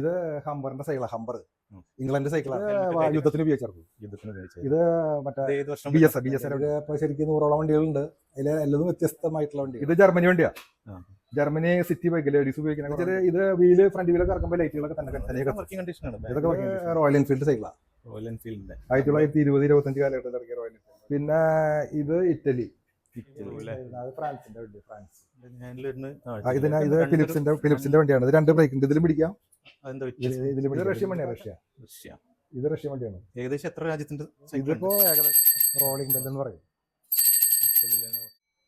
ഇത് ഹംബറിന്റെ സൈക്കിളാണ് Humber. England സൈക്കിളാണ് യുദ്ധത്തിന് ഉപയോഗിച്ചിരുന്നു യുദ്ധത്തിന്. ഇത് മറ്റേ ബി എസ് ബി എസ് ഇപ്പൊ ശരിക്കും നൂറോളം വണ്ടികളുണ്ട്. അതിൽ എല്ലതും വ്യത്യസ്തമായിട്ടുള്ള വണ്ടി ഇത് ജർമ്മനി വണ്ടിയാ? ജർമ്മനി സിറ്റി ബൈക്ക് ലേഡീസ് ഉപയോഗിക്കുന്ന ഇത് വീൽ ഫ്രണ്ട് വീലൊക്കെ ഇറക്കുമ്പോൾ ലൈറ്റുകളൊക്കെ തന്നെ. ഇതൊക്കെ റോയൽ എൻഫീൽഡ് സൈക്കിളാണ് റോയൽ എൻഫീൽഡിന്റെ ആയിരത്തി തൊള്ളായിരത്തി ഇരുപത് ഇരുപത്തഞ്ച് കാലഘട്ടത്തിൽ ഇറക്കിയ റോയൽ എൻഫീൽഡ് പിന്നെ ഇത് ഇറ്റലി. ഇത് ഫിലിപ്സിന്റെ ഫിലിപ്സിന്റെ വണ്ടിയാണ്. ഇത് രണ്ട് ബ്രേക്ക് ഉണ്ട്. ഇതിലും പിടിക്കാം. ഇതിലും റഷ്യൻ വണ്ടിയാണ് റഷ്യ. റഷ്യ. ഇത് റഷ്യ വണ്ടിയാണ്. ഏകദേശം എത്ര രാജ്യത്തിന്റെ? ഇതിപ്പോ ഏകദേശം റോളിംഗ് ബെൽ എന്ന് പറയും.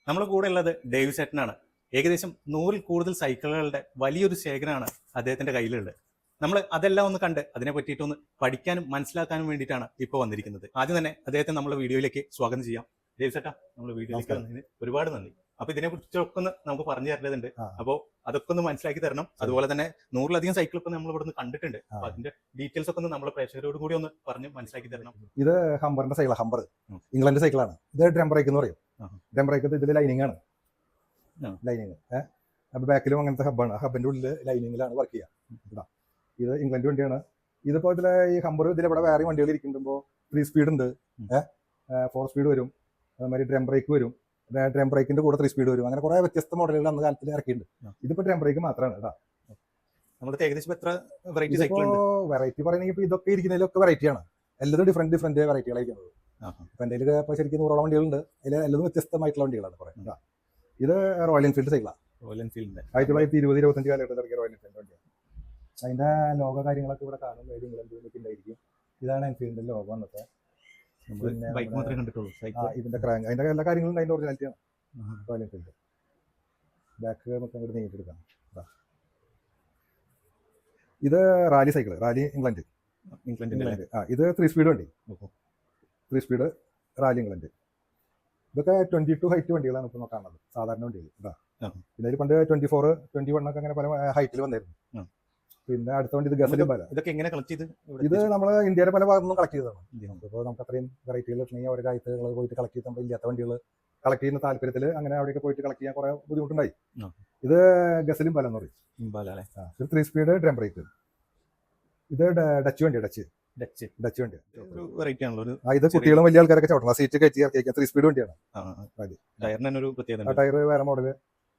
നമ്മുടെ കൂടെ ഉള്ളത് ഡേവി സെറ്റനാണ്. ഏകദേശം നൂറിൽ കൂടുതൽ സൈക്കിളുകളുടെ വലിയൊരു ശേഖരമാണ് അദ്ദേഹത്തിന്റെ കയ്യിലുള്ളത്. നമ്മൾ അതെല്ലാം ഒന്ന് കണ്ട് അതിനെ പറ്റിയിട്ടൊന്ന് പഠിക്കാനും മനസ്സിലാക്കാനും വേണ്ടിയിട്ടാണ് ഇപ്പോൾ വന്നിരിക്കുന്നത്. ആദ്യം തന്നെ അദ്ദേഹത്തെ നമ്മുടെ വീഡിയോയിലേക്ക് സ്വാഗതം ചെയ്യാം. ഡേവി നമ്മൾ വീട്ടിലേക്ക്. വന്നതിന് ഒരുപാട് നന്ദി. അപ്പൊ ഇതിനെ കുറിച്ചൊക്കെ ഒന്ന് നമുക്ക് പറഞ്ഞു തരേണ്ടതുണ്ട്. അപ്പോൾ അതൊക്കെ ഒന്ന് മനസ്സിലാക്കി തരണം. അതുപോലെ തന്നെ നൂറിലധികം സൈക്കിൾ ഒക്കെ നമ്മൾ ഇവിടുന്ന് കണ്ടിട്ടുണ്ട്. അപ്പൊ അതിന്റെ ഡീറ്റെയിൽസ് ഒക്കെ ഒന്ന് നമ്മുടെ പ്രേക്ഷകരോട് കൂടി ഒന്ന് പറഞ്ഞ് മനസ്സിലാക്കി തരണം. ഇത് ഹംബറിന്റെ സൈക്കിൾ ഹംബർ. ഇംഗ്ലണ്ടിന്റെ ഇംഗ്ലണ്ട് സൈക്കിളാണ് ഇത് ഡ്രം ബ്രേക്ക് എന്ന് പറയും. ഡ്രം ബ്രേക്ക് ഇതിൽ ലൈനിങ് ആണ്. ലൈനിങ് അപ്പൊ ബാക്കിലും അങ്ങനത്തെ ഹബ്ബാണ് ഹബിന്റെ ഉള്ളിൽ ലൈനിങ്ങിലാണ് വർക്ക് ചെയ്യുക ഇതാ. ഇംഗ്ലണ്ട് വണ്ടിയാണ്. ഇതിപ്പോ ഇതിലെ ഈ ഹംബർ ഇതിൽ ഇവിടെ വേറെ വണ്ടികൾ ഇരിക്കുമ്പോൾ ത്രീ സ്പീഡ് ഉണ്ട് ഫോർ സ്പീഡ് വരും. അതുമാതിരി ഡ്രം ബ്രേക്ക് വരും. ഡ്രം ബ്രേക്കിന്റെ കൂടെ ത്രീ സ്പീഡ് വരും. അങ്ങനെ കുറേ വ്യത്യസ്ത മോഡലുകൾ അന്ന് കാലത്തിൽ ഇറക്കിയിട്ടുണ്ട്. ഇതിപ്പോൾ ഇതിപ്പോ ഡ്രം ബ്രേക്ക് മാത്രമാണ് കേട്ടോ. നമ്മുടെ ഏകദേശം എത്ര വെറൈറ്റി സൈക്കിൾ വെറൈറ്റി പറയുകയാണെങ്കിൽ ഇപ്പൊ ഇതൊക്കെ ഇരിക്കുന്നതിലൊക്കെ വെറൈറ്റിയാണ് എല്ലാതും ഡിഫറെന്റ് ഡിഫറെന്റ് വെറൈറ്റികളായിരിക്കുന്നത്. ഇപ്പൊ എന്റെ കയ്യിൽ ഇപ്പൊ ശരിക്കും നൂറോളം വണ്ടികളുണ്ട്. അതിൽ എല്ലാതും വ്യത്യസ്തമായിട്ടുള്ള വണ്ടികളാണ് പറയുന്നത് ഇതാ. റോയൽ എൻഫീൽഡ് സൈക്കിളാണ് റോയൽ എൻഫീൽഡിന്റെ ആയിരത്തി തൊള്ളായിരത്തി ഇരുപത് ഇരുപത്തഞ്ച് കാലഘട്ടത്തിൽ ഇറക്കിയ റോയൽ എൻഫീൽഡ് വണ്ടിയാണ്. അതിന്റെ ലോഗോ കാര്യങ്ങളൊക്കെ ഇവിടെ കാണും ഏത് ഉണ്ടായിരിക്കും ഇതാണ് എൻഫീൽഡിന്റെ ലോഗോ അന്നത്തെ. ബൈക്ക് മാത്രമേ കണ്ടിട്ടുള്ളൂ ഇതിന്റെ ക്രാങ്ക് അതിന്റെ എല്ലാ കാര്യങ്ങളും അതിന്റെ ഒറിജിനാലിറ്റിയാണ് റോയൽ എൻഫീൽഡ് ബാക്ക് നമുക്ക് അങ്ങോട്ട് നീങ്ങിട്ടെടുക്കാം ഇതാ. Raleigh cycle Raleigh England? England. ആ ഇത് ത്രീ സ്പീഡ് വണ്ടി. Three speed Raleigh England. ഇതൊക്കെ ട്വന്റി ടു ഹൈറ്റ് വണ്ടികളാണ് ഇപ്പോൾ കാണുന്നത് സാധാരണ വണ്ടികൾ ഇതാ. പിന്നെ പണ്ട് ട്വന്റി ഫോർ ട്വന്റി വൺ ഒക്കെ അങ്ങനെ പല ഹൈറ്റിൽ വന്നായിരുന്നു. പിന്നെ അടുത്തോണ്ട് ഇത് ഗസലും പല. ഇതൊക്കെ എങ്ങനെ കളക്ട് ചെയ്ത് ഇത് നമ്മൾ ഇന്ത്യയുടെ പല ഭാഗത്തുനിന്നും കളക്ട് ചെയ്തതാണ്? ഇപ്പോൾ നമുക്ക് അത്രയും വെറൈറ്റികൾ കിട്ടണമെങ്കിൽ ഓരോ രാജ്യത്തുകൾ പോയിട്ട് കളക്ട് ചെയ്താൽ ഇല്ലാത്ത വണ്ടികൾ കളക്ട് ചെയ്യുന്ന താല്പര്യത്തിൽ അങ്ങനെ അവിടെയൊക്കെ പോയിട്ട് കളക്ട് ചെയ്യാൻ കുറെ ബുദ്ധിമുട്ടുണ്ടായി. ഇത് ഗസലും പല എന്ന് പറയും. ത്രീ സ്പീഡ് ഡ്രം ബ്രേക്ക് ഇത് ഡച്ച് വണ്ടി ഡച്ച് ഡച്ച് ഡച്ച് വണ്ടി ഒരു വെറൈറ്റി ആണല്ലോ ഒരു ഇത് കുട്ടികളും വലിയ ആൾക്കാരൊക്കെ ചവിട്ടണം. സീറ്റ് കയറ്റി ഇറക്കി ത്രീ സ്പീഡ് വണ്ടിയാണ്. ടയർ വേറെ മോഡൽ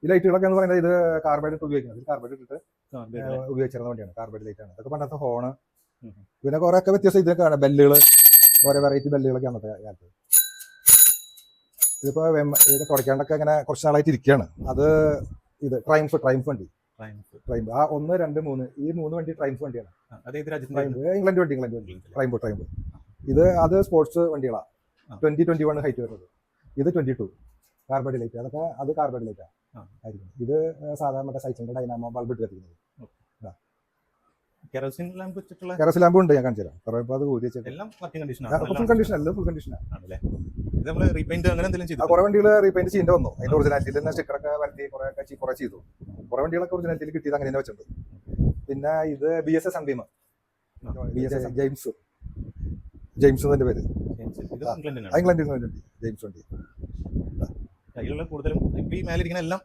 ഈ ലൈറ്റുകളൊക്കെ എന്ന് പറയുന്നത് ഇത് കാർബൈഡ് ഇട്ട് ഉപയോഗിക്കുന്നത്. കാർബൈഡ് ഇട്ടിട്ട്. ഉപയോഗിച്ചിരുന്ന വണ്ടിയാണ്. കാർബൈഡ് ലൈറ്റ് ആണ്. ഇതൊക്കെ പണ്ടത്തെ ഹോണ് പിന്നെ കുറെ ഒക്കെ വ്യത്യസ്തം ഇതൊക്കെ ആണ് ബെല്ലുകൾ ഓരോ വെറൈറ്റി ബെല്ലുകളൊക്കെ അന്നത്തെ കാലത്ത്. ഇതിപ്പോ ഇതൊക്കെ ഇത് തുടയ്ക്കാണ്ടൊക്കെ ഇങ്ങനെ കുറച്ച് നാളായിട്ട് ഇരിക്കുകയാണ്. അത് ഇത് ട്രൈംഫ് ട്രൈംഫ് വണ്ടി. ട്രൈംഫ് ആ ഒന്ന് രണ്ട് മൂന്ന് ഈ മൂന്ന് വണ്ടി ട്രൈംഫ് വണ്ടിയാണ്. ഇംഗ്ലണ്ട് വണ്ടി ഇംഗ്ലണ്ട് വണ്ടി. ട്രൈംഫ് ട്രൈംബ് ഇത് അത് സ്പോർട്സ് വണ്ടികളാണ്. ട്വന്റി ട്വന്റി വൺ ഹൈറ്റ് വരുന്നത്. ഇത് ട്വന്റി ടു കാർബൈഡ് ലൈറ്റ് അതൊക്കെ അത് കാർബൈഡ് ലൈറ്റ്. ആയിരിക്കും. ഇത് സാധാരണ മറ്റേ സൈക്കിളിന്റെ ഡൈനാമോ ബൾബ് ഇട്ട് കത്തിക്കുന്നത്. കെറോസിൻ ലാമ്പ് ഉണ്ട് ഞാൻ കാണിച്ചു തരാം. കുറേ അത് എല്ലാം ഫുൾ കണ്ടീഷൻ അല്ല ഫുൾ ചെയ്തു കുറെ വണ്ടികൾ റീപെയിന്റ് ചെയ്യേണ്ടി വന്നു. അതിന്റെ ഒറിജിനാലിറ്റിയിൽ തന്നെ സ്റ്റിക്കറൊക്കെ വരുത്തി കുറെ കുറെ ചെയ്തു. കുറെ വണ്ടികളൊക്കെ ഒറിജിനാലിറ്റിയിൽ കിട്ടിയത് അങ്ങനെ തന്നെ വെച്ചിട്ടുണ്ട്. പിന്നെ ഇത് B S S Sunbeam B S S James James എന്നെ പേര്. ഇംഗ്ലണ്ടിൽ ജെയിംസ് വണ്ടി. കയ്യിലുള്ള കൂടുതലും ഇപ്പൊ ഈ മേലിരിക്കുന്ന എല്ലാം.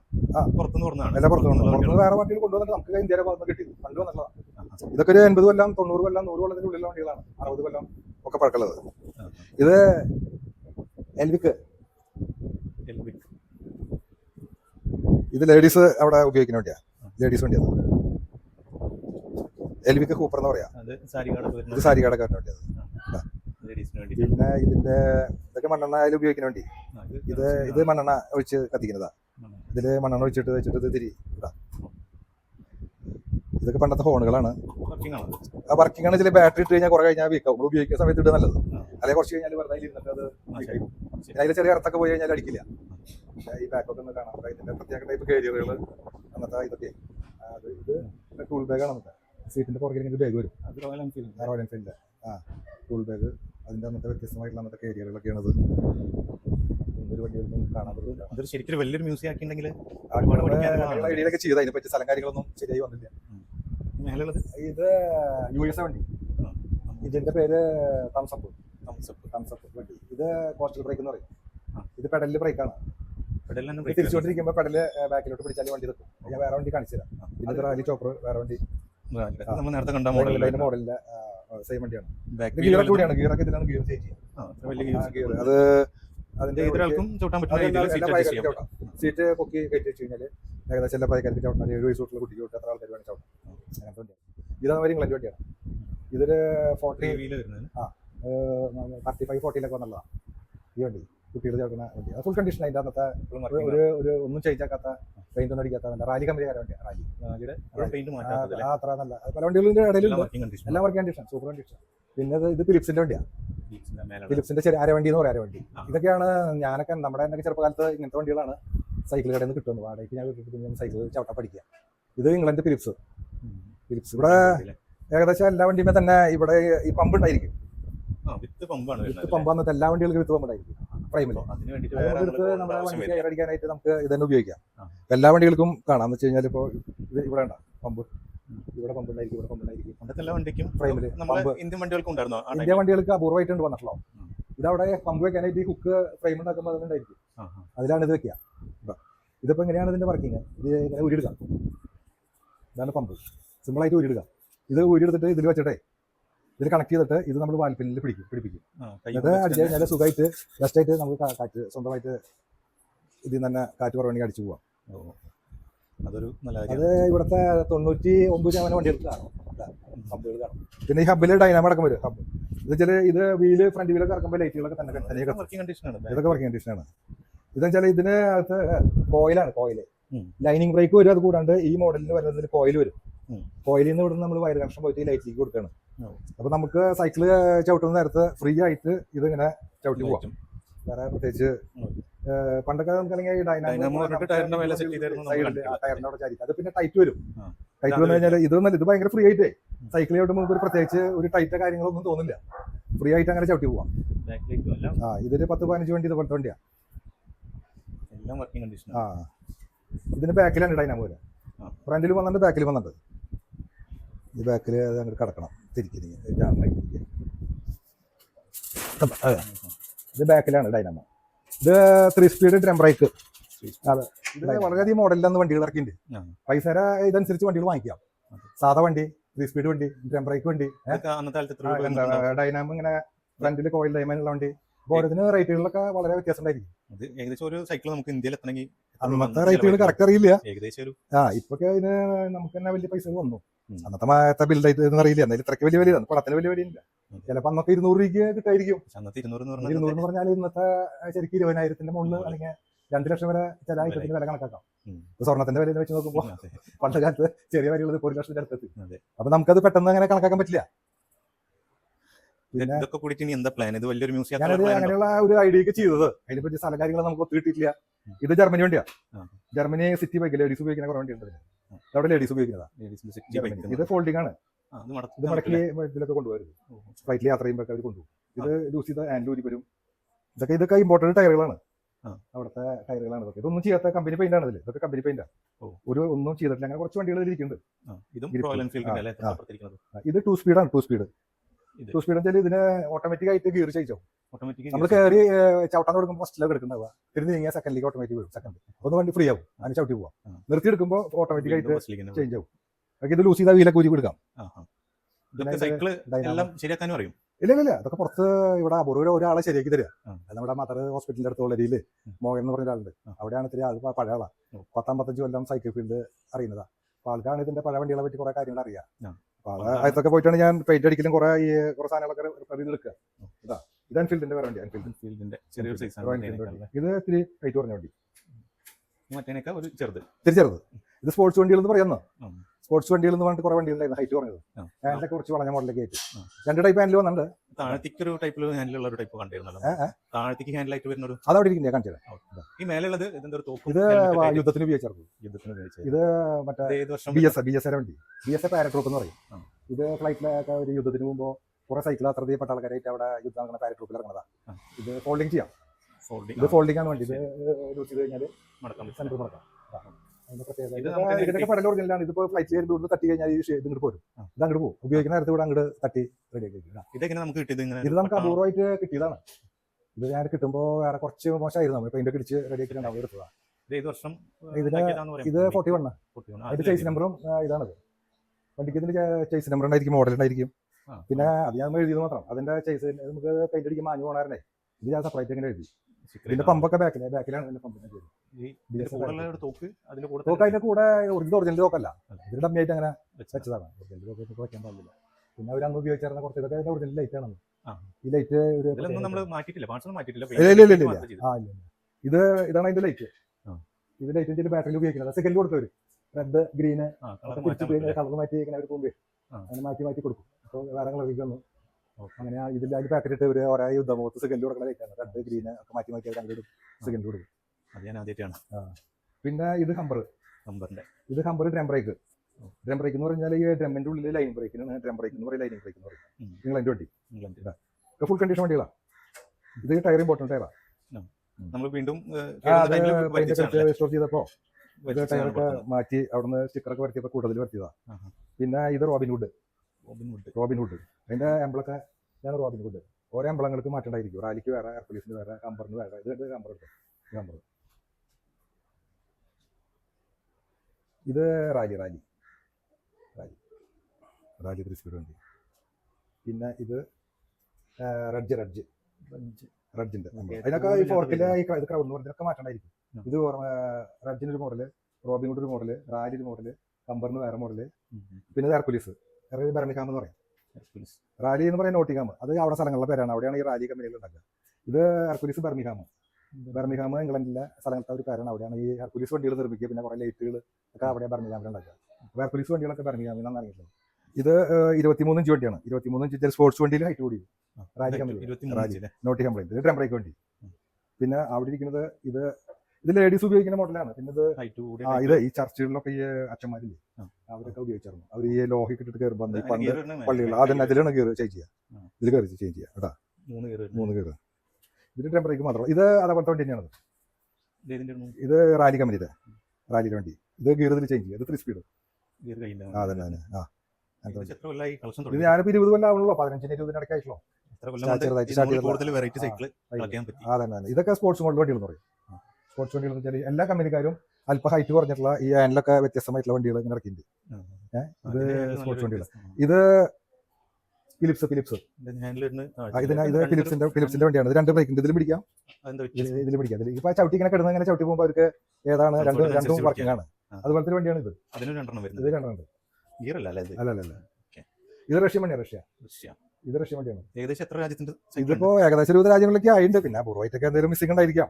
പുറത്തുനിന്ന് പറഞ്ഞതാണ് എല്ലാം പുറത്തുനിന്ന് പുറത്തുനിന്ന് വേറെ വണ്ടികൾ കൊണ്ടുവന്നിട്ട് നമുക്ക് ഇന്ത്യയുടെ ഭാഗത്ത് കിട്ടി. പണ്ട് വന്നിട്ടുള്ളതാണ് ഇതൊക്കെ ഒരു എൺപത് കൊല്ലം തൊണ്ണൂറ് കൊല്ലം നൂറ് കൊല്ലത്തിന് ഉള്ളിലുള്ള വണ്ടികളാണ്. അറുപത് കൊല്ലം ഒക്കെ പഴക്കമുള്ളത്. ഇത് എൽവിക്ക് ഇത് ലേഡീസ് അവിടെ ഉപയോഗിക്കുന്ന വണ്ടിയാ. ലേഡീസ് വണ്ടിയാണ് എൽവിക്ക് കൂപ്പർ എന്ന് പറയാം. ഇത് വരുന്ന സാരി കടക്കാരന്റെ വണ്ടിയാണ് വേണ്ടി പിന്നെ ഇതിന്റെ ഇതൊക്കെ മണ്ണെണ്ണ അതിൽ ഉപയോഗിക്കുന്ന വേണ്ടി. ഇത് ഇത് മണ്ണെണ്ണ ഒഴിച്ച് കത്തിക്കുന്നതാ. ഇതിൽ മണ്ണെണ്ണ ഒഴിച്ചിട്ട് വെച്ചിട്ട് ഇത് തിരി ഇതാ. ഇതൊക്കെ പണ്ടത്തെ ഫോണുകളാണ് ആ വർക്കിംഗ് ആണ് ഇതിൽ ബാറ്ററി ഇട്ട് കഴിഞ്ഞാൽ കുറെ കഴിഞ്ഞാൽ വീക്കാവും. നമ്മൾ ഉപയോഗിക്കുന്ന സമയത്ത് ഇട്ട് നല്ലത്. അല്ലെങ്കിൽ കുറച്ച് കഴിഞ്ഞാൽ വെറുതെ അതിൽ ഇരുന്നിട്ട് അത്. അതിൽ ചെറിയ ഇറത്തൊക്കെ പോയി കഴിഞ്ഞാൽ അടിക്കില്ല. ഈ ബാക്കൊക്കെ ഒന്ന് കാണാം. ഇതിന്റെ പ്രത്യേക ടൈപ്പ് കേരിയറുകൾ അന്നത്തെ ഇതൊക്കെ. അത് ഇത് ടൂൾ ബാഗാണ് നമുക്ക് സീറ്റിന്റെ പുറകിൽ ഇങ്ങനെ ബാഗ് വരും. റോയൽ എൻഫീൽഡ് ആ ടൂൾ ബാഗ് അതിന്റെ അന്നത്തെ വ്യത്യസ്തമായിട്ടുള്ള അന്നത്തെ കേരിയറുകളൊക്കെയാണത്. ഒരു വണ്ടികൾക്കും കാണാൻ പറ്റില്ല അതൊരു ശരിക്കും വലിയൊരു മ്യൂസിയം ആക്കിയിട്ടുണ്ടെങ്കിൽ. ഐഡിയയിലൊക്കെ ചെയ്ത്. അതിനെ പറ്റി സ്ഥലം കാര്യങ്ങളൊന്നും ശരിയായി വന്നില്ല. മേലുള്ളത് ഇത് യു എസ് എ വണ്ടി. ഇതിന്റെ പേര് തംസപ്പ്. തംസപ്പ്. തംസപ്പ് വണ്ടി. ഇത് കോസ്റ്റൽ ബ്രേക്ക് എന്ന് പറയും. ഇത് പെഡലിൽ ബ്രേക്കാണ് തിരിച്ചുകൊണ്ടിരിക്കുമ്പോൾ പെഡൽ ബാക്കിലോട്ട് പിടിച്ചാൽ വണ്ടി നിൽക്കും ഞാൻ വേറെ വണ്ടി കാണിച്ചു തരാം. ഇത് റാലി ചോപ്പർ വേറെ വണ്ടി. നമ്മൾ നേരത്തെ കണ്ട അതിന്റെ മോഡലില്ല മോഡലിന്റെ സെയിം വണ്ടിയാണ്. ഗിയറൊക്കെ കൂടിയാണ് ഗിയറൊക്കെ ഇതിലാണ് ഗിയർ ചേഞ്ച് അത് അതിന്റെ സീറ്റ് പൊക്കി കയറ്റി വെച്ച് കഴിഞ്ഞാൽ ഏകദേശം എല്ലാ പ്രായക്കാർക്ക് ചവിട്ടാൻ ഏഴ് വയസ്സ് തൊട്ടുള്ള കുട്ടിക്ക് തൊട്ട് എത്ര ആൾക്കാർ വേണം ചവിട്ടാം. അങ്ങനത്തെ വണ്ടിയാണ്. ഇതാണ് ഒരു ഇംഗ്ലണ്ട് വണ്ടിയാണ്. ഇതൊരു ഫോർട്ടി വരുന്നത്. തേർട്ടി ഫൈവ് ഫോർട്ടിയിലൊക്കെ വന്നുള്ളതാണ് ഈ വണ്ടി. കുട്ടികൾ ചേർക്കുന്ന വണ്ടി. അത് ഫുൾ കണ്ടീഷൻ അതിന്റെ അന്നത്തെ ഒരു ഒരു ഒരു ഒന്നും ചേഞ്ച് ആക്കാത്ത പെയിന്റ് ഒന്നും അടിക്കാത്ത നല്ല റാലി. കമ്പനിക്കാരെ വണ്ടിയാണ് റാലി ആ, അത്ര നല്ല. പല വണ്ടികളുടെ ഇടയിലുണ്ട്. എല്ലാം വർക്ക് കണ്ടീഷൻ സൂപ്പർ കണ്ടീഷൻ പിന്നെ ഇത് ഫിലിപ്സിന്റെ വണ്ടിയാണ് ഫിലിപ്സിന്റെ ചെറിയ അരവണ്ടി എന്ന് പറയാം അരവണ്ടി വണ്ടി. ഇതൊക്കെയാണ് ഞാനൊക്കെ നമ്മുടെ എന്നൊക്കെ ചെറുപ്പകാലത്ത് ഇങ്ങനത്തെ വണ്ടികളാണ് സൈക്കിൾ കടയിൽ നിന്ന് കിട്ടുന്നത്. വാടകയ്ക്ക് ഞാൻ പിന്നെ സൈക്കിൾ ചവിട്ട പഠിക്കുക. ഇത് ഇംഗ്ലണ്ട് ഫിലിപ്സ് ഫിലിപ്സ് ഇവിടെ ഏകദേശം എല്ലാ വണ്ടിയുമേ തന്നെ ഇവിടെ ഈ പമ്പ് ഉണ്ടായിരിക്കും. വിത്ത് പമ്പാണ് വിത്ത് വരുന്നത് പമ്പ് വന്നിട്ട് എല്ലാ വണ്ടികൾക്കും വിത്ത് പമ്പ് ഉണ്ടായിരിക്കും. പ്രൈമിൽ എടുത്ത് നമ്മുടെ അടിക്കാനായിട്ട് നമുക്ക് ഇത് തന്നെ ഉപയോഗിക്കാം എല്ലാ വണ്ടികൾക്കും കാണാം. എന്ന് വെച്ച് കഴിഞ്ഞാൽ ഇപ്പോൾ ഇത് ഇവിടെ ഉണ്ടോ പമ്പ്. ഇവിടെ പമ്പ് ഉണ്ടായിരിക്കും ഇവിടെ പമ്പ് ഉണ്ടായിരിക്കും. പണ്ടത്തെ എല്ലാ വണ്ടിക്കും ഫ്രെയിമിൽ പമ്പ്. ഇന്ത്യൻ വണ്ടികൾക്കും ഉണ്ടായിരുന്നോ? ഇന്ത്യൻ ഇന്ത്യ വണ്ടികൾക്ക് അപൂർവമായിട്ടുണ്ട് വന്നിട്ടുള്ളൂ. ഇതവിടെ പമ്പ് വെക്കാനായിട്ട് ഈ കുക്ക് ഫ്രെയിം ഉണ്ടാക്കുമ്പോൾ അതുണ്ടായിരിക്കും. അതിലാണ് ഇത് വെക്കുക. ഇതാ. ഇതിപ്പോ എങ്ങനെയാണ് ഇതിന്റെ വർക്കിങ് ഇത് ഇങ്ങനെ ഊരിയെടുക്കാം. ഇതാണ് പമ്പ്. സിമ്പിളായിട്ട് ഊരിയെടുക്കാം. ഇത് ഊരിയെടുത്തിട്ട് ഇതിൽ വെച്ചിട്ടേ ഇതിൽ കണക്ട് ചെയ്തിട്ട് ഇത് നമ്മൾ വാൽപ്പിനിൽ പിടിക്കും പിടിപ്പിക്കും. എന്നിട്ട് അടിച്ചു കഴിഞ്ഞാൽ സുഖമായിട്ട് ബെസ്റ്റായിട്ട് നമുക്ക് കാറ്റ് സ്വന്തമായിട്ട് ഇതിൽ നിന്ന് തന്നെ കാറ്റ് കുറവാണെങ്കിൽ അടിച്ചു പോവാം. അതൊരു നല്ല അത് ഇവിടുത്തെ തൊണ്ണൂറ്റി ഒമ്പത് ശതമാനം വണ്ടി കാണും. ഇതാ, ഹബ്ബുകൾ കാണും. പിന്നെ ഈ ഹബ്ബിൽ ഡൈനാമോ അടക്കം വരും ഹബ്ബ് ഇത് വെച്ചാൽ ഇത് വീൽ ഫ്രണ്ട് വീലൊക്കെ ഇറക്കുമ്പോൾ ലൈറ്റുകളൊക്കെ തന്നെ കത്തും. വർക്കിംഗ് കണ്ടീഷനാണ് ഇതൊക്കെ വർക്കിംഗ് കണ്ടീഷനാണ് ഇതെന്ന് വെച്ചാൽ ഇതിന് അകത്ത് കോയിലാണ് കോയിൽ. ലൈനിങ് ബ്രേക്ക് വരും അത് കൂടാണ്ട് ഈ മോഡലിന് വരുന്നതിൽ കോയിൽ വരും. കോയിലിന്ന് കോയിലിൽ നിന്ന് ഇവിടുന്ന് നമ്മൾ വയർ കണക്ഷൻ പോയിട്ട് ലൈറ്റിലേക്ക് കൊടുക്കുകയാണ് ഓ. അപ്പൊ നമുക്ക് സൈക്കിൾ ചവിട്ടുന്ന നേരത്ത് ഫ്രീ ആയിട്ട് ഇതിങ്ങനെ ചവിട്ടി പോകും വേറെ പ്രത്യേകിച്ച് പണ്ടൊക്കെ നമുക്ക് അല്ലെങ്കിൽ അത് പിന്നെ ടൈറ്റ് വരും. ടൈറ്റ് വന്നു കഴിഞ്ഞാൽ ഇത് നല്ല ഇത് ഭയങ്കര ഫ്രീ ആയിട്ടേ. സൈക്കിൾ ചവിട്ടുമ്പോൾ ഒരു പ്രത്യേകിച്ച് ഒരു ടൈറ്റ് കാര്യങ്ങളൊന്നും തോന്നില്ല. ഫ്രീ ആയിട്ട് അങ്ങനെ ചവിട്ടി പോവാം. ആ ഇതൊരു പത്ത് പതിനഞ്ച് വണ്ടി ഇതുപോലത്തെ വണ്ടിയാ. ആ. ഇതിന് ബാക്കിലാണ് ഡൈനാമോ വരെ. ഫ്രണ്ടിൽ വന്നിട്ട് ബാക്കിൽ വന്നിട്ട് ഈ ബാക്കിൽ അത് അങ്ങോട്ട് കിടക്കണം. തിരിക്കുന്നത് ഇത് ബാക്കിലാണ് ഡൈനാമോ. ഇത് ത്രീ സ്പീഡ് ഡ്രം ബ്രേക്ക് അതെ. ഇത് വളരെയധികം മോഡലിലാണ് വണ്ടികൾ ഇറക്കിയിട്ടുണ്ട്. പൈസ ഇതനുസരിച്ച് വണ്ടികൾ വാങ്ങിക്കാം. സാധാ വണ്ടി ത്രീ സ്പീഡ് വണ്ടി ഡ്രം ബ്രേക്ക് വണ്ടി ഡൈനാമോ ഇങ്ങനെ ഫ്രണ്ടിൽ കോയിൽ ഡൈമുള്ള വണ്ടി. അപ്പോൾ ഓരോന്നിന് റേറ്റുകളിലൊക്കെ വളരെ വ്യത്യാസം ഉണ്ടായിരിക്കും. ഏകദേശം ഒരു സൈക്കിൾ നമുക്ക് ഇന്ത്യയിൽ എത്തണമെങ്കിൽ അന്നത്തെ റേറ്റുകൾ? കറക്റ്റ് അറിയില്ല. ഏകദേശം ആ ഇപ്പൊക്കെ അതിന് നമുക്ക് തന്നെ വലിയ പൈസ വന്നു. അന്നത്തെ മാറ്റ ബിൽഡ് ആയിട്ട് അറിയില്ല. എന്നാലും ഇത്രയ്ക്ക് വലിയ വലിയ പണത്തിന് വലിയ വലിയ ഇല്ല. ചിലപ്പോ അന്നൊക്കെ ഇരുന്നൂറ് രൂപയ്ക്ക് കിട്ടായിരിക്കും. ഇരുന്നൂറ് എന്ന് പറഞ്ഞാൽ ഇന്നത്തെ ശരിക്കും ഇരുപതിനായിരത്തിന്റെ മുകളിൽ. അല്ലെങ്കിൽ രണ്ട് ലക്ഷം വരെ ചില ഐറ്റത്തിന്റെ വില കണക്കാക്കാം. സ്വർണത്തിന്റെ സ്വർണത്തിന്റെ വില വെച്ച് നോക്കുമ്പോൾ. പണ്ട് കാലത്ത് ചെറിയ വരികൾ ഒരു ലക്ഷത്തിന്റെ അടുത്തെത്തി. അപ്പൊ നമുക്കത് പെട്ടെന്ന് അങ്ങനെ കണക്കാക്കാൻ പറ്റില്ല. പിന്നെ ഇതൊക്കെ കൂടിയിട്ട് എന്താ പ്ലാൻ ഇത് വലിയൊരു മ്യൂസിയം അങ്ങനെയുള്ള ഒരു ഐഡിയ ഒക്കെ ചെയ്തത്. അതിനെപ്പറ്റി സ്ഥലം കാര്യങ്ങൾ നമുക്ക് ഒത്തിട്ടില്ല ഉം. ഇത് ജർമ്മനി വണ്ടിയാ. ജർമ്മനി സിറ്റി ബൈക്ക് ലേഡീസ് ഉപയോഗിക്കുന്ന കുറെ വണ്ടി ഉണ്ട്. അവിടെ ലേഡീസ് ഉപയോഗിക്കുന്നതാ. ഇത് ഫോൾഡിംഗ് ആണ്. ഇത് മടക്കി ഇതിലൊക്കെ കൊണ്ടുപോകരുത് ഫ്ലൈറ്റിൽ യാത്ര ചെയ്യുമ്പോൾ അവർ കൊണ്ടുപോകും. ഇത് ലൂസ് ചെയ്ത ആൻഡ് ഊരി വരും. ഇതൊക്കെ ഇതൊക്കെ ഇമ്പോർട്ടന്റ് ടയറുകളാണ്. അവിടുത്തെ ടയറുകളാണ് ഇതൊക്കെ. ഇതൊന്നും ചെയ്യാത്ത കമ്പനി പെയിന്റ് ആണ് ഇതിൽ ഇതൊക്കെ കമ്പനി പെയിന്റ് ഒരു ഒന്നും ചെയ്തിട്ടില്ല. അങ്ങനെ കുറച്ച് വണ്ടികൾ ഇരിക്കുന്നുണ്ട് ഇതും ടു സ്പീഡാണ് ടു സ്പീഡ്. ടു സ്പീഡ് വെച്ചാൽ ഇതിന് ഓട്ടോമാറ്റിക് ആയിട്ട് ഗിയർ ചെയ്യിച്ചോ? നമ്മൾ കയറി ചവിട്ടാൻ തുടങ്ങുമ്പോൾ ഫസ്റ്റിലൊക്കെ എടുക്കുന്നതാ തിരിഞ്ഞ് നീങ്ങിയ സെക്കൻഡിലേക്ക് ഓട്ടോമാറ്റിക് വരും. സെക്കൻഡ് ഒന്ന് വണ്ടി ഫ്രീ ആവും. അതിന് ചവിട്ടി പോവാം. നിർത്തി എടുക്കുമ്പോൾ ഓട്ടോമാറ്റിക് ആയിട്ട് ചേഞ്ച് ആവും. ഇത് ലൂസ് ചെയ്താൽ വീലൊക്കെ ഊരി കൊടുക്കാം. ശരിയാക്കാനും അറിയും. ഇല്ല ഇല്ല, അതൊക്കെ പുറത്ത് ഇവിടെ അപൂർവ ഒരാളെ ശരിയാക്കി തരിക അല്ല ഇവിടെ നമ്മുടെ മദർ ഹോസ്പിറ്റലിന്റെ അടുത്തുള്ള ഉള്ളരിയിൽ മോഹൻ എന്ന് പറഞ്ഞ ഒരാളുണ്ട്. അവിടെയാണ് ഇത്തിരി ആൾ പഴയ ആളാ. പത്താമ്പത്തഞ്ച് പത്തമ്പത്തഞ്ച് കൊല്ലം സൈക്കിൾ ഫീൽഡ് അറിയുന്നതാ. അപ്പൊ ആൾക്കാണ് ഇതിന്റെ പഴയ വണ്ടികളെ പറ്റി കുറെ കാര്യങ്ങൾ അറിയാം. അതൊക്കെ പോയിട്ടാണ് ഞാൻ പെയിന്റ് അടിക്കലും കുറെ ഈ കുറെ സാധനങ്ങളൊക്കെ റിപ്പയർ ചെയ്ത് എടുക്കുക ഓ. ഇതാ. ഇത് എൻഫീൽഡിന്റെ വേറെ വണ്ടി എൻഫീൽഡിന്റെ ചെറിയൊരു സൈസ്. ഇത് ഇത്തിരി റേറ്റ് കുറഞ്ഞ വണ്ടി. മറ്റേനൊക്കെ ഒരു ചെറുത്. തിരിച്ചറിയത് ഇത് സ്പോർട്സ് വണ്ടികൾ എന്ന് പറയുന്നു. സ്പോർട്സ് വണ്ടികൾ എന്ന് പറഞ്ഞിട്ട് കുറെ വണ്ടികളുണ്ടായിരുന്നു ഹൈറ്റ് കുറഞ്ഞത്. ഹാൻഡിലൊക്കെ കുറച്ച് വളഞ്ഞ മോഡലൊക്കെ ആയിട്ട്. രണ്ട് ടൈപ്പ് ഹാൻഡിൽ വന്നിട്ടുണ്ട്. താഴത്തേക്ക് ഒരു ടൈപ്പിൽ ഹാൻഡിലുള്ള ഒരു ടൈപ്പ് കണ്ടിരുന്നല്ലോ. താഴത്തേക്ക് ഹാൻഡിലായിട്ട് വരുന്ന ഒരു അതവിടെ ഇരിക്കുന്നത് കാണിച്ചത് ഈ മേലെയുള്ളത് ഇത് യുദ്ധത്തിന് ഉപയോഗിച്ചു യുദ്ധത്തിന് ഉപയോഗിച്ചത്. ഇത് മറ്റേ ബി എസ് ബി എസ് വണ്ടി. ബി എസ് പാരട്രൂപ്പ് എന്ന് പറയും. ഇത് ഫ്ലൈറ്റിലൊക്കെ ഒരു യുദ്ധത്തിന് പോകുമ്പോൾ കുറെ സൈക്കിൾ യാത്ര ചെയ്യപ്പെട്ട ആൾക്കാരായിട്ട് അവിടെ യുദ്ധം നടക്കുന്ന പാരട്രൂപ്പിൽ ഇറങ്ങുന്നതാ. ആ. ഇത് ഫോൾഡിങ് ചെയ്യാം. ഫോൾഡിങ് ഇത് ഫോൾഡിങ് ഫോൾഡിംഗ് ആണ് വേണ്ടി. ഇത് യൂസ് ചെയ്ത് കഴിഞ്ഞാൽ മടക്കാം. സെന്റർ സെന്റർ ഇതിനൊക്കെ പടൽ ഒറിജിനലാണ് ഇതിപ്പോ ഫ്ലൈറ്റ് ചെയ്ത് ഇവിടെ തട്ടി കഴിഞ്ഞാൽ ഈ ഷേഡ് ഇങ്ങോട്ട് പോരും. ഇതങ്ങോട്ട് ഇത് അങ്ങോട്ട് പോകും. ഉപയോഗിക്കുന്ന നേരത്തെ ഇവിടെ അങ്ങോട്ട് തട്ടി റെഡി ആക്കി ഇതെങ്ങനെ നമുക്ക് കിട്ടിയത് ഇത് നമുക്ക് അപൂർവമായിട്ട് കിട്ടിയതാണ്. ഇത് ഞാൻ കിട്ടുമ്പോ വേറെ കുറച്ച് മോശമായിരുന്നു. നമ്മൾ പെയിന്റ് കിടിച്ച് റെഡി ആക്കിയിട്ടുണ്ടാവും എടുത്തതാണ് ഇത് വർഷം ഇതിന് ഇത് ഫോർട്ടി വൺ 41. ആ, അതിന്റെ ചേസ് നമ്പറും ഇതാണത്. വണ്ടിക്ക് ഇതിന്റെ ചേസ് നമ്പർ ഉണ്ടായിരിക്കും മോഡൽ ഉണ്ടായിരിക്കും. പിന്നെ അത് ഞാൻ എഴുതിയത് മാത്രം. അതിന്റെ ചേസ് നമുക്ക് പെയിന്റ് അടിക്കുമ്പോൾ മാഞ്ഞു പോണാറേ ഇത് ഞാൻ സെപ്പറേറ്റ് എഴുതി. ഇതിന്റെ പമ്പൊക്കെ ബാക്കിലെ ബാക്കിലാണ് ഇതിന്റെ പമ്പിന്റെ പേര് ഈ ഇതിന്റെ കൂടെയുള്ള ഒരു തോക്ക് അതിന്റെ കൂടെ തോക്ക് അതിന്റെ കൂടെ ഒറിജിനൽ ഒറിജിനൽ തോക്കല്ല ഇതിന്റെ ഡമ്മി ആയിട്ട് അങ്ങനെ വെച്ചതാ. വെച്ചതാണ്. ഒറിജിനൽ തോക്ക് വെക്കാൻ പാടില്ല. പിന്നെ അവർ അന്ന് ഉപയോഗിച്ചിരുന്ന കുറച്ച് ഇതൊക്കെ അതിന്റെ ഒറിജിനൽ ലൈറ്റ് ആണ്. ഈ ലൈറ്റ് ഒരു നമ്മൾ മാറ്റിയിട്ടില്ല. പാർട്സ്. ആ ഇല്ല. ഇത് ഇതാണ് അതിന്റെ ലൈറ്റ്. ഇത് ലൈറ്റിന്റെ ബാറ്ററിയിൽ ഉപയോഗിക്കുന്നത്. സെക്കൻഡ് കൊടുത്തവര്. Red green. കളർ മാറ്റി ഇങ്ങനെ അവർ പോകുമ്പോൾ അങ്ങനെ മാറ്റി മാറ്റി കൊടുക്കും. അപ്പോൾ വേറെ കളറിലേക്ക് വന്നു. അങ്ങനെ ഇതിൽ അതിൽ പാക്കറ്റ് ഇട്ട് ഒരു ഒരേ യുദ്ധമുഖത്ത് സെക്കൻഡ് കൊടുക്കുന്ന ലൈറ്റാണ് റെഡ് ഗ്രീന് ഒക്കെ മാറ്റി മാറ്റി അവർ അങ്ങോട്ട് സെക്കൻഡ് കൊടുക്കും. അത് ഞാൻ ആദ്യമായിട്ടാണ്. പിന്നെ ഇത് ഹമ്പർ ഹമ്പറിന്റെ ഇത് Humber drum brake. Drum brake എന്ന് പറഞ്ഞാൽ ഈ ഡ്രമ്മിന്റെ ഉള്ളിൽ ലൈൻ ബ്രേക്കിനാണ് ഡ്രം ബ്രേക്ക് എന്ന് പറയും ലൈൻ ബ്രേക്ക് എന്ന് പറയും. ഇംഗ്ലണ്ട് വണ്ടി. ഇംഗ്ലണ്ട്. ഫുൾ കണ്ടീഷൻ വണ്ടികളാണ് ഇത് ടയർ ഇമ്പോർട്ടന്റ് ടയറാണ് നമ്മൾ വീണ്ടും സ്റ്റോർ ചെയ്തപ്പോൾ ഇത് ടയറൊക്കെ മാറ്റി അവിടുന്ന് സ്റ്റിക്കറൊക്കെ വരുത്തിയപ്പോൾ കൂടുതൽ വരുത്തിയതാ. പിന്നെ ഇത് Robin Robin Wood Robin Wood Robin Wood അതിന്റെ എംബ്ലൊക്കെ ഞാൻ റോബിൻ വുഡ് ഓരോ എംബ്ലങ്ങൾക്ക് മാറ്റേണ്ടായിരിക്കും. റാലിക്ക് വേറെ എയർപോലീസിന് വേറെ കമ്പറിന് വേറെ. ഇത് കമ്പർ എടുക്കും കമ്പർ ഇത് Raleigh Raleigh. Raleigh. Raleigh three speed വണ്ടി. പിന്നെ ഇത് റഡ്ജ് റഡ്ജ്. റഡ്ജിന്റെ Okay. അതിനൊക്കെ ഈ ഫോർക്കിൽ ഈ ഇത് ക്രൗഡ് എന്ന് പറഞ്ഞതൊക്കെ മാറ്റണ്ടായിരിക്കും. ഇത് റഡ്ജിന് ഒരു മോഡൽ റോബിൻ വുഡ് ഒരു മോഡൽ റാലി ഒരു മോഡൽ കമ്പറിന് വേറെ മോഡൽ പിന്നെ ഹെർക്കുലീസ് ബെർണിഹാം എന്ന് പറയും. റാലി എന്ന് പറയുന്ന നോട്ടിക്കാമ് അത് അവിടെ സ്ഥലങ്ങളുടെ പേരാണ്. അവിടെയാണ് ഈ റാലി കമ്പനികൾ ഉണ്ടാക്കുക. ഇത് ഹെർക്കുലീസ് ബെർമിഹാം ബെർമിഹാം ഇംഗ്ലണ്ടിലെ സ്ഥലത്തെ ഒരു പേരാണ് അവിടെയാണ് ഈ പോലീസ് വണ്ടികൾ നിർമ്മിക്കുക. പിന്നെ കുറേ ലൈറ്റുകൾ ഒക്കെ അവിടെ ബെർമിഹാമിൽ ഉണ്ടാക്കുക പോലീസ് വണ്ടികളൊക്കെ ബെർമിഹാമിൽ നിന്നാണ് അറിയുന്നത് ഇത് ഇരുപത്തിമൂന്ന് ഇഞ്ച് വണ്ടിയാണ്. ഇരുപത്തിമൂന്ന് ഇഞ്ച് സ്പോർട്സ് വണ്ടിയിൽ ഹൈറ്റ് കൂടി റാലി നോട്ടി കംപ്ലൈന്റ് ഇത് ടെം ബ്രേക്ക് വണ്ടി. പിന്നെ അവിടെ ഇരിക്കുന്നത് ഇത് ഇത് ലേഡീസ് ഉപയോഗിക്കുന്ന മോഡലാണ് പിന്നെ ഇത് ആ ഇത് ഈ ചർച്ചുകളിലൊക്കെ ഈ അച്ഛന്മാരില്ലേ. അവരൊക്കെ ഉപയോഗിച്ചായിരുന്നു. അവർ ഈ ലോഹി ഇട്ടിട്ട് പണ്ട് പള്ളികൾ. അതിന് അതിലാണ് കയറി ചേഞ്ച് ചെയ്യുക. ഇതിൽ കയറി ചേഞ്ച് ചെയ്യുക. കേട്ടാ. മൂന്ന് കയറി മൂന്ന് കയറ് ഇതിൽ ടെമ്പറേക്ക് മാത്രം. ഇത് അതേപോലത്തെ വണ്ടി തന്നെയാണ് ഇത് റാലി കമ്പനിയുടെ റാലിയുടെ വണ്ടി. ഇത് ഗിയർ ചേഞ്ച് ചെയ്യും. ഇത് ത്രീ സ്പീഡ് ആ തന്നെ ഇത് ഞാനിപ്പോ ഇരുപത് കൊല്ലം ആവണല്ലോ പതിനഞ്ചിന് ഇരുപതിന് ഇടയ്ക്കായിട്ടുള്ളൂ ഇതൊക്കെ സ്പോർട്സ് മോഡൽ വണ്ടികൾ എന്ന് പറയും. സ്പോർട്സ് വണ്ടികൾ എന്ന് വെച്ചാൽ എല്ലാ കമ്പനിക്കാരും അല്പ ഹൈറ്റ് കുറഞ്ഞിട്ടുള്ള ഈ ആനിലൊക്കെ വ്യത്യസ്തമായിട്ടുള്ള വണ്ടികൾ ഇങ്ങനെ ഇറക്കിയിട്ടുണ്ട് ഇത് സ്പോർട്സ്. വ്യത്യാസം. ഇത് ഫിലിപ്സ് ഫിലിപ്സ് ഇത് ഫിലിപ്സിന്റെ ഫിലിപ്സിന്റെ വണ്ടിയാണ്. ഇത് രണ്ട് ബ്രേക്കിന്റെ ഇതിൽ പിടിക്കാം? ഇതിൽ പിടിക്കാം. ഇതിൽ ഇപ്പൊ ചവിട്ടി ഇങ്ങനെ കിടന്ന് ഇങ്ങനെ ചവിട്ടി പോകുമ്പോൾ അവർക്ക് ഏതാണ്? രണ്ട് രണ്ടും വർക്കിംഗ് ആണ്. അതുപോലത്തെ വണ്ടിയാണ് ഇത്. അതിന് രണ്ടെണ്ണം ഇത് രണ്ടെണ്ണം ഗിയർ അല്ല അല്ലേ അല്ല ഇത് റഷ്യൻ വണ്ടിയാണ് റഷ്യ. റഷ്യ. ഇത് റഷ്യ വണ്ടിയാണ്. ഏകദേശം എത്ര രാജ്യത്തിന്റെ ഇതിപ്പോ ഏകദേശം ഇരുപത് രാജ്യങ്ങളിലേക്ക് ആയിട്ടുണ്ട്. പിന്നെ പൂർവമായിട്ടൊക്കെ എന്തെങ്കിലും മിസ്സിംഗ് ഉണ്ടായിരിക്കാം.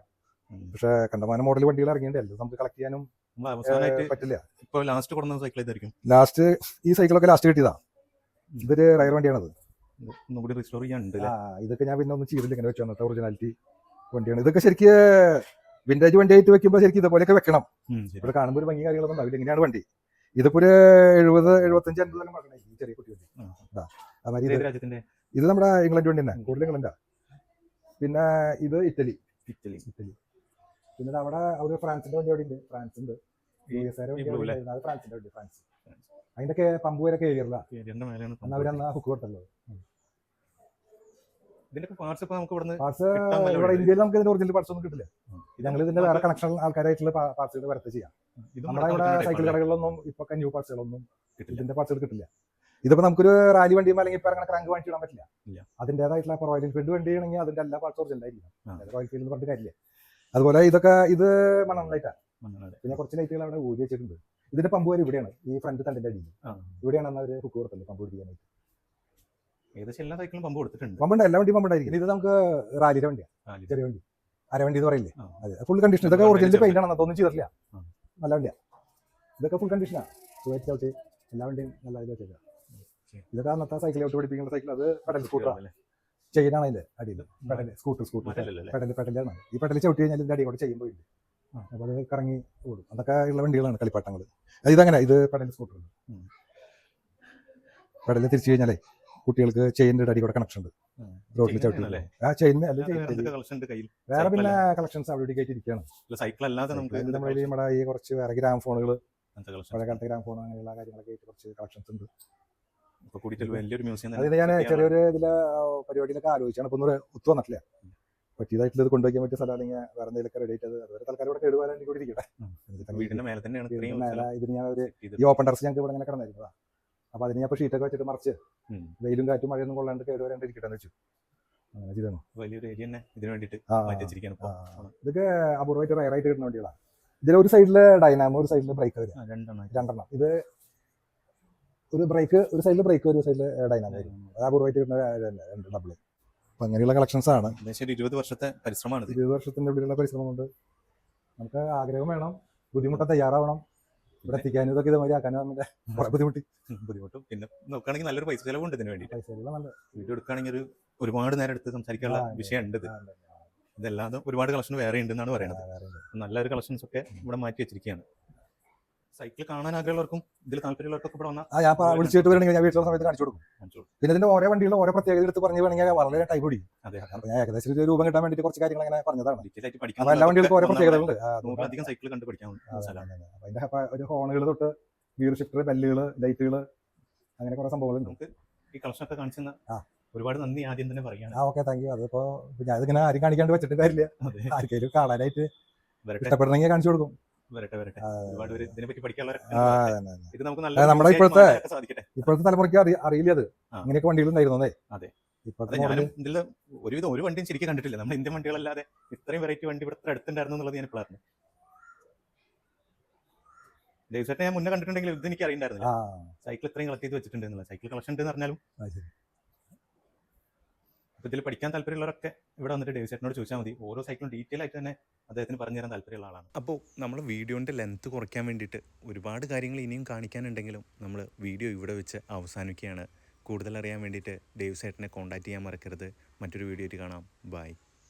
പക്ഷേ കണ്ടമാനം മോഡൽ വണ്ടികൾ ഇറങ്ങിയിട്ടുണ്ട്. നമുക്ക് കളക്ട് ചെയ്യാനും പറ്റില്ല. ഇപ്പൊ ലാസ്റ്റ് കൊടുക്കുന്ന സൈക്കിൾ ഏതായിരിക്കും? ലാസ്റ്റ് ഈ സൈക്കിളൊക്കെ ലാസ്റ്റ് കിട്ടിയതാ. ഇതൊരു റയർ വണ്ടിയാണത്. ഒന്നുകൂടി റിസ്റ്റോർ ചെയ്യാനുണ്ട് ആ ഇതൊക്കെ ഞാൻ പിന്നെ ഒന്നും ചെയ്തില്ല ഇങ്ങനെ വെച്ചു വന്നിട്ട് ഒറിജിനാലിറ്റി വണ്ടിയാണ്. ഇതൊക്കെ ശരിക്ക് വിന്റേജ് വണ്ടി ആയിട്ട് വെക്കുമ്പോൾ ശരിക്കും ഇതുപോലെയൊക്കെ വെക്കണം. ഇവിടെ കാണുമ്പോൾ ഒരു ഭംഗി കാര്യങ്ങളൊന്നും ഉണ്ടാവില്ല. എങ്ങനെയാണ് വണ്ടി. ഇതിപ്പോ ഒരു എഴുപത് എഴുപത്തഞ്ച് തന്നെ മറക്കണേ ഈ ചെറിയ കുട്ടി വണ്ടി. ഇതാ. നമ്മുടെ ഇംഗ്ലണ്ട് വണ്ടി തന്നെ കൂടുതൽ ഇംഗ്ലണ്ടാ? പിന്നെ ഇത് ഇറ്റലി. ഇറ്റലി. ഇറ്റലി. പിന്നെ അവിടെ അവർ ഫ്രാൻസിന്റെ വണ്ടി അവിടെ ഉണ്ട് ഫ്രാൻസ് ഉണ്ട് ഫ്രാൻസിന്റെ വണ്ടി ഫ്രാൻസ്. അതിന്റെ പമ്പ് വരെ കയറിയല്ല ഏരിയന്റെ മേലെയാണ് അന്ന് അവരന്ന് ഹുക്ക് കൊടുത്തല്ലോ. ഇതിന്റെ പാർട്സ് ഇപ്പൊ നമുക്ക് ഇവിടുന്ന് പാർട്സ് കിട്ടാൻ നല്ല ഇവിടെ ഇന്ത്യയിൽ നമുക്ക് ഇതിന്റെ ഒറിജിനൽ പാർട്സ് ഒന്നും കിട്ടില്ല. ഞങ്ങൾ ഇതിന്റെ വേറെ കണക്ഷൻ ആൾക്കാരായിട്ടുള്ള പാർട്സുകൾ വരത്ത് ചെയ്യാം. നമ്മുടെ ഇവിടെ സൈക്കിൾ. കടകളിലൊന്നും ഇപ്പൊ ന്യൂ പാർട്സുകളൊന്നും കിട്ടില്ല. ഇതിന്റെ പാർട്സുകൾ കിട്ടില്ല. ഇതിപ്പോ നമുക്കൊരു റാലി വണ്ടിയും അല്ലെങ്കിൽ ഇപ്പൊ അങ്ങനെ ക്രാങ്ക് വാങ്ങിച്ചിടാൻ പറ്റില്ല. ഇല്ല. അതിന്റേതായിട്ടുള്ള ഇപ്പൊ റോയൽ എൻഫീൽഡ് വണ്ടി ആണെങ്കിൽ അതിന്റെ എല്ലാ പാർട്സും ഒറിജിനൽ ആയിരിക്കും. റോയൽ ഫീൽഡ് പറഞ്ഞിട്ട് കാര്യമില്ല. അതുപോലെ ഇതൊക്കെ ഇത് മണം. പിന്നെ കുറച്ച് ലൈറ്റുകൾ അവിടെ ഊരി വെച്ചിട്ടുണ്ട്. ഇതിന്റെ പമ്പ് വരെ ഇവിടെയാണ്. ഈ ഫ്രണ്ട് തണ്ടിന്റെ അടിയിൽ. ഇവിടെയാണ് അന്ന് അവർ ഹുക്ക് കൊടുത്തത് പമ്പ് പിടിക്കാനായിട്ട്. ഏകദേശം എല്ലാ സൈക്കിളും പമ്പ് കൊടുത്തിട്ടുണ്ട്. പമ്പുണ്ട്. എല്ലാ വണ്ടിയും പമ്പുണ്ടായിരിക്കും ഇത് നമുക്ക് റാലിയുടെ വണ്ടിയാണ് ചെറിയ വണ്ടി. അരവണ്ടി എന്ന് പറയില്ലേ? അതെ. ഫുൾ കണ്ടീഷൻ ഇതൊക്കെ നല്ല ഒറിജിനൽ പെയിന്റ് ആണ് അതൊന്നും ചെയ്തിട്ടില്ല നല്ല വണ്ടിയാ. ഇതൊക്കെ ഫുൾ കണ്ടീഷനാണ് ചവിട്ടി എല്ലാ വണ്ടിയും നല്ല ഇത് വെച്ചേക്കാം ഇതൊക്കെ അന്നത്തെ സൈക്കിൾ ഔട്ട് പിടിപ്പിക്കുന്ന സൈക്കിൾ അത് പെഡൽ സ്കൂട്ടറാണ് അല്ലേ? ചെയിനാണ് അതിന്റെ അടിയിൽ. പെടൽ സ്കൂട്ടർ സ്കൂട്ടർ പെടൽ പെടലാണ് ഈ പെടൽ ചവിട്ടി കഴിഞ്ഞാൽ ഇതിന്റെ അടി കൂടെ ചെയ്യുമ്പോൾ. അപ്പോൾ അത് കറങ്ങി ഓടും. അതൊക്കെ ഉള്ള വണ്ടികളാണ് കളിപ്പാട്ടങ്ങൾ ഇതങ്ങനെ ഇത് പെഡൽ സ്കൂട്ടർ ഉം. തിരിച്ചു കഴിഞ്ഞാലേ കുട്ടികൾക്ക് ചെയിന്റെ അടി കൂടെ കണക്ഷൻ ഉണ്ട്. റോഡിൽ ചവിട്ടി. ആ ചെയിൻ വേറെ പിന്നെ കളക്ഷൻസ് അവിടെ ഇവിടെ ഇരിക്കുകയാണ് സൈക്കിൾ അല്ലാതെ നമുക്ക് നമ്മുടെ ഈ നമ്മുടെ ഈ കുറച്ച് വേറെ ഗ്രാം ഫോണുകൾ അങ്ങനത്തെ collection. പഴയ കാലത്തെ ഗ്രാം ഫോൺ അങ്ങനെയുള്ള കാര്യങ്ങളൊക്കെ ആയിട്ട് കുറച്ച് കളക്ഷൻസ് ഉണ്ട്. വലിയൊരു മ്യൂസിയം അതിന് ഞാൻ ചെറിയൊരു ഇതിലെ പരിപാടിയിലൊക്കെ ആലോചിച്ചാണ്. ഇപ്പൊ ഒന്നും ഒത്തു വന്നിട്ടില്ല. പറ്റിയതായിട്ട് ഇത് കൊണ്ടുവയ്ക്കാൻ പറ്റിയ സ്ഥലം അല്ലെങ്കിൽ വേറെ എന്തെങ്കിലുമൊക്കെ റെഡി ആയിട്ട് അതുവരെ തൽക്കാലം ഇവിടെ കേടുവരാൻ കൂടി ഇരിക്കട്ടെ ഇതിന് ഞാൻ ഒരു ഈ ഓപ്പൺ ടെറസ് ഞങ്ങൾക്ക് ഇവിടെ ഇങ്ങനെ കിടന്നായിരുന്നതാ അപ്പൊ അതിന് ഞാൻ ഇപ്പോൾ ഷീറ്റൊക്കെ വെച്ചിട്ട് മറിച്ച്. വെയിലും കാറ്റും മഴയൊന്നും കൊള്ളാണ്ട് കേടുവരാണ്ട് ഇരിക്കട്ടെ എന്ന് വെച്ചു. അങ്ങനെ ചെയ്താണ് വലിയൊരു ഏരിയ തന്നെ ഇതിനു വേണ്ടിയിട്ട് ഇതൊക്കെ അപൂർവമായിട്ട് റയറായിട്ട് കിട്ടുന്ന വണ്ടികളാണ് ഇതിൽ ഒരു സൈഡിൽ ഡൈനാമോ ഒരു സൈഡിൽ ബ്രേക്ക് വരും രണ്ടെണ്ണം ഇത് ഒരു ബ്രേക്ക് ഒരു സൈഡിൽ ബ്രേക്ക് വരും ഒരു സൈഡിൽ ഡൈനാമോ വരും. അത് അപൂർവമായിട്ട് കിട്ടുന്ന ഡബിൾ അപ്പം അങ്ങനെയുള്ള കളക്ഷൻസ് ആണ്. ഇരുപത് വർഷത്തെ പരിശ്രമമാണ് ഇരുപത് വർഷത്തിന്റെ ഉള്ളിലുള്ള പരിശ്രമമുണ്ട്. നമുക്ക് ആഗ്രഹം വേണം ബുദ്ധിമുട്ട് തയ്യാറാവണം. ഇവിടെ എത്തിക്കാനും ഇതൊക്കെ ഇതുമാതിരി ആക്കാനും നമ്മുടെ ബുദ്ധിമുട്ടി. ബുദ്ധിമുട്ടും. പിന്നെ നോക്കുകയാണെങ്കിൽ നല്ലൊരു പൈസ ചെലവുണ്ട് ഇതിന് വേണ്ടി പൈസ നല്ല വീഡിയോ എടുക്കുകയാണെങ്കിൽ ഒരു ഒരുപാട് നേരം എടുത്ത് സംസാരിക്കാനുള്ള. വിഷയമുണ്ട് ഇത്. ഇതല്ലാതെ ഒരുപാട് കളക്ഷൻ വേറെ ഉണ്ടെന്നാണ് പറയുന്നത്. നല്ലൊരു കളക്ഷൻസ് ഒക്കെ ഇവിടെ മാറ്റി വെച്ചിരിക്കുകയാണ്. സൈക്കിൾ കാണാൻ ആഗ്രഹമുള്ളവർക്കും ഇതിൽ താല്പര്യമുള്ളവർക്കൊക്കെ ഇവിടെ വന്നാൽ ആ ഞാൻ ഇപ്പൊ വിളിച്ചിട്ട് വരണമെങ്കിൽ ഞാൻ വീട്ടിലുള്ള സമയത്ത് കാണിച്ചു കൊടുക്കും. പിന്നെ ഇതിന്റെ ഓരോ വണ്ടികളും ഓരോ പ്രത്യേകത എടുത്ത് പറഞ്ഞു വേണമെങ്കിൽ വളരെ ടൈം പിടിക്കും. അതെ ഞാൻ ഏകദേശം ഒരു രൂപം കിട്ടാൻ വേണ്ടിയിട്ട് കുറച്ച് കാര്യങ്ങൾ അങ്ങനെ പറഞ്ഞതാണ്. ഡീറ്റെയിൽ ആയിട്ട് അപ്പൊ പഠിക്കാൻ എല്ലാ വണ്ടികൾക്കും ഓരോ പ്രത്യേകതകളുണ്ട്. ആ, അത് നൂറിലധികം സൈക്കിൾ കണ്ട് പഠിക്കാൻ ആ, സ്ഥലമാണ്. അതെ, അതെ. അപ്പൊ അതിന്റെ അപ്പൊ ഒരു ഹോണുകൾ തൊട്ട് ഗിയർ ഷിഫ്റ്റർ ബെല്ലുകൾ ലൈറ്റുകൾ അങ്ങനെ കുറെ സംഭവങ്ങളുണ്ട്. നമുക്ക് ഈ കളക്ഷൻ ഒക്കെ കാണിച്ചെന്ന ആ. ഒരുപാട് നന്ദി ആദ്യം തന്നെ പറയാണ് ആ ഓക്കെ താങ്ക് യു അതിപ്പോ ഞാൻ ഇതിങ്ങനെ ആരും കാണിക്കാണ്ട് വെച്ചിട്ട് കാര്യമില്ല. അതെ. ആർക്കെങ്കിലും കാണാനായിട്ട് വരട്ടെ. ഇഷ്ടപ്പെടണമെങ്കിൽ കാണിച്ചു കൊടുക്കും. വരട്ടെ വരട്ടെ. ഒരുപാട് പേര് അതെ. ഇത് നമുക്ക് നല്ല നമ്മുടെ ഇപ്പോഴത്തെ- ഇപ്പോഴത്തെ തലമുറയ്ക്ക് അറിയില്ല അത്. ഇങ്ങനെയൊക്കെ വണ്ടികളുണ്ടായിരുന്നേ? അതെ. ഇതിൽ ഒരുവിധം ഒരു വണ്ടിയും ശരിക്കും കണ്ടിട്ടില്ല. നമ്മൾ ഇന്ത്യൻ വണ്ടികളല്ലാതെ ഇത്രയും വെറൈറ്റി വണ്ടി ഇവിടെ അടുത്തുണ്ടായിരുന്നു എന്നുള്ളത് ഞാൻ ദേവസേട്ടൻ ഞാൻ മുന്നേ കണ്ടിട്ടുണ്ടെങ്കിൽ ഇത് എനിക്ക് അറിയണ്ടായിരുന്നില്ല. സൈക്കിൾ ഇത്രയും കളക്ട് ചെയ്ത് വെച്ചിട്ടുണ്ട് എന്നുള്ളത് സൈക്കിൾ കളക്ഷൻ ഉണ്ട് എന്ന് പറഞ്ഞാലും അത് ഇതിൽ പഠിക്കാൻ താല്പര്യമുള്ളവരൊക്കെ ഇവിടെ വന്നിട്ട് ഡേവിസേട്ടനോട് ചോദിച്ചാൽ മതി. ഓരോ സൈക്കിളും ഡീറ്റെയിൽ ആയിട്ട് തന്നെ അദ്ദേഹത്തിന് പറഞ്ഞു തരാൻ താല്പര്യമുള്ള ആളാണ്. അപ്പോൾ നമ്മൾ വീഡിയോന്റെ ലെങ്ത് കുറയ്ക്കാൻ വേണ്ടിയിട്ട് ഒരുപാട് കാര്യങ്ങൾ ഇനിയും കാണിക്കാനുണ്ടെങ്കിലും നമ്മൾ വീഡിയോ ഇവിടെ വെച്ച് അവസാനിക്കുകയാണ് കൂടുതൽ അറിയാൻ വേണ്ടിയിട്ട് ഡേവ് സേട്ടനെ കോൺടാക്റ്റ് ചെയ്യാൻ മറക്കരുത്. മറ്റൊരു വീഡിയോ ആയിട്ട് കാണാം. ബൈ